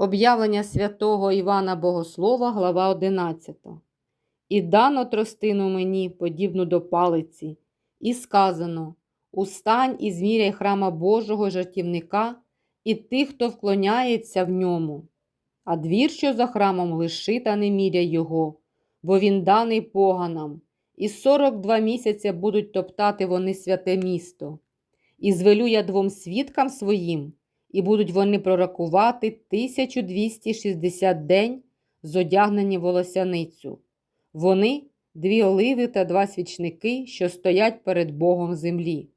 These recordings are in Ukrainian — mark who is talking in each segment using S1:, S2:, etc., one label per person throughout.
S1: Об'явлення святого Івана Богослова, глава 11. І дано тростину мені, подібну до палиці, і сказано: Устань і зміряй храма Божого жартівника і тих, хто вклоняється в ньому. А двір, що за храмом, лиши та не міряй його, бо він даний поганам, і сорок два місяця будуть топтати вони святе місто. І звелю я двом свідкам своїм, і будуть вони пророкувати 1260 день, зодягнені волосяницю. Вони дві оливи та два свічники, що стоять перед Богом землі.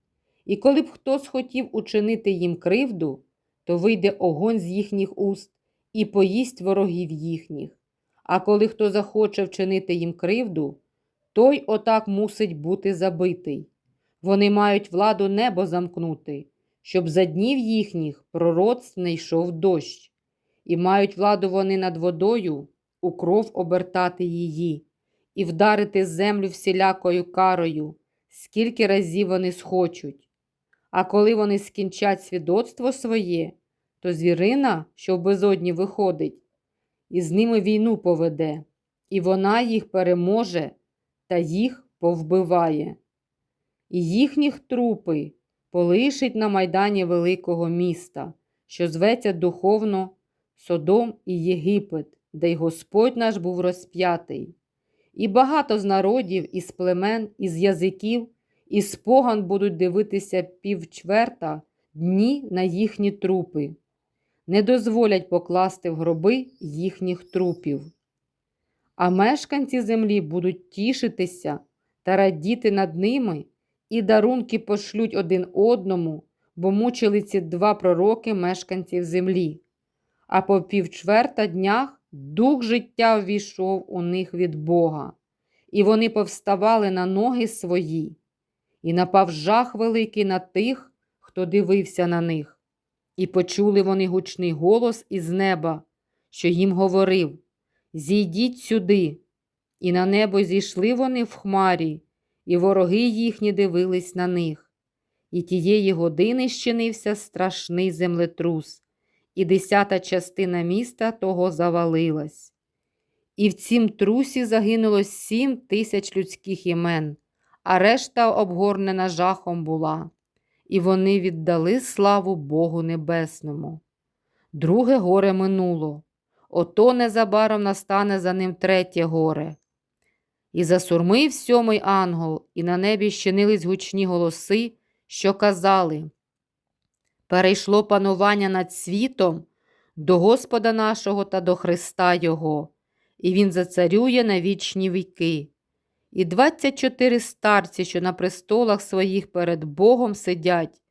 S1: І коли б хтось хотів учинити їм кривду, то вийде огонь з їхніх уст і поїсть ворогів їхніх. А коли хто захоче вчинити їм кривду, той отак мусить бути забитий. Вони мають владу небо замкнути, щоб за днів їхніх пророцтв не йшов дощ, і мають владу вони над водою у кров обертати її, і вдарити землю всілякою карою, скільки разів вони схочуть. А коли вони скінчать свідоцтво своє, то звірина, що в безодні виходить, і з ними війну поведе, і вона їх переможе та їх повбиває. І їхніх трупи полишить на майдані великого міста, що зветься духовно Содом і Єгипет, де й Господь наш був розп'ятий. І багато з народів, із племен, із язиків, і споган будуть дивитися півчверта дні на їхні трупи, не дозволять покласти в гроби їхніх трупів. А мешканці землі будуть тішитися та радіти над ними, і дарунки пошлють один одному, бо мучили ці два пророки мешканців землі. А по півчверта днях дух життя ввійшов у них від Бога, і вони повставали на ноги свої, і напав жах великий на тих, хто дивився на них. І почули вони гучний голос із неба, що їм говорив: Зійдіть сюди. І на небо зійшли вони в хмарі, і вороги їхні дивились на них. І тієї години щинився страшний землетрус, і десята частина міста того завалилась. І в цім трусі загинуло сім тисяч людських імен, а решта обгорнена жахом була, і вони віддали славу Богу Небесному. Друге горе минуло, ото незабаром настане за ним третє горе. І засурмив сьомий ангел, і на небі щинились гучні голоси, що казали Перейшло панування над світом до Господа нашого та до Христа Його, і Він зацарює на вічні віки. І двадцять чотири старці, що на престолах своїх перед Богом сидять,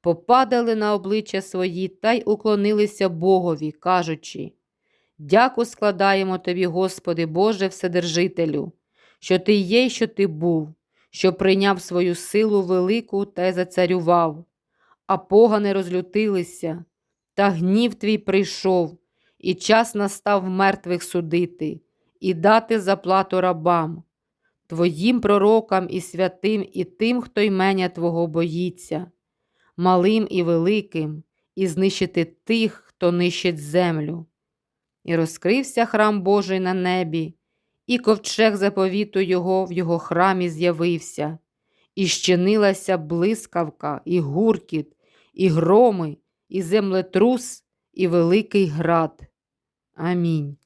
S1: попадали на обличчя свої та й уклонилися Богові, кажучи Дяку складаємо тобі, Господи, Боже Вседержителю що ти є, що ти був, що прийняв свою силу велику та зацарював, а погани розлютилися, та гнів твій прийшов, і час настав мертвих судити, і дати заплату рабам, твоїм пророкам і святим, і тим, хто ймення Твого боїться, малим і великим, і знищити тих, хто нищить землю. І розкрився храм Божий на небі і ковчег заповіту його в його храмі з'явився, і щинилася блискавка, і гуркіт, і громи, і землетрус, і великий град. Амінь.